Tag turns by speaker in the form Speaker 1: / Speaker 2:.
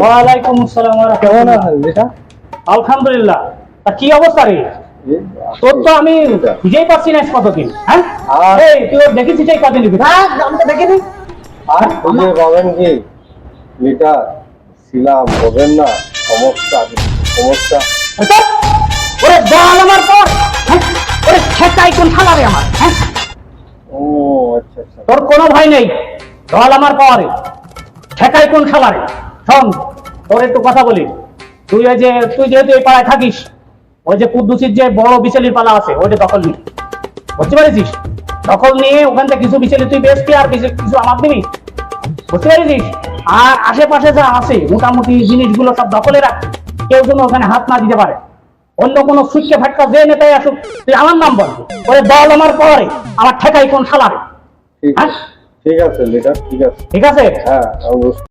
Speaker 1: ওয়ালাইকুম আসসালাম
Speaker 2: কেমন আছেন লিডার
Speaker 1: আলহামদুলিল্লাহ। তা কি অবস্থা রে? তোর তো আমি বুঝেই পারছি না কতদিন হ্যাঁ? এই তুই দেখেছিস এই কদিন হ্যাঁ আমি তো দেখিনি।
Speaker 2: আর? খুঁজে পাবেন কি লিডার ছিলাম বলবেন না সমস্যা সমস্যা।
Speaker 1: ওরে বল আমার পর? ওরে ছেটাই কোন খালা রে আমার হ্যাঁ?
Speaker 2: ও আচ্ছা আচ্ছা।
Speaker 1: তোর কোনো ভয় নেই দল আমার পাওয়ারে ঠেকাই কোন খালারে শোন তোর একটু কথা বলি। তুই ওই যে তুই যেহেতু এই পাড়ায় থাকিস ওই যে কুদ্দুসির যে বড় বিচেলির পালা আছে ওইটা দখল নি বুঝতে পেরেছিস? দখল নিয়ে ওখান থেকে কিছু বিচেলি তুই বেচবি আর কিছু কিছু আমার দিবি বুঝতে পেরেছিস? আর আশেপাশে যা আছে মোটামুটি জিনিসগুলো সব দখলে রাখ। কেউ যেন ওখানে হাত না দিতে পারে। অন্য কোনো সুটকে ফাটকা যে নেতাই আসুক তুই আমার নাম বল ওরে দল আমার পরে আমার ঠেকাই কোন খালারে
Speaker 2: ঠিক।
Speaker 1: হ্যাঁ?
Speaker 2: ঠিক আছে লিডার ঠিক আছে।
Speaker 1: ঠিক আছে?
Speaker 2: হ্যাঁ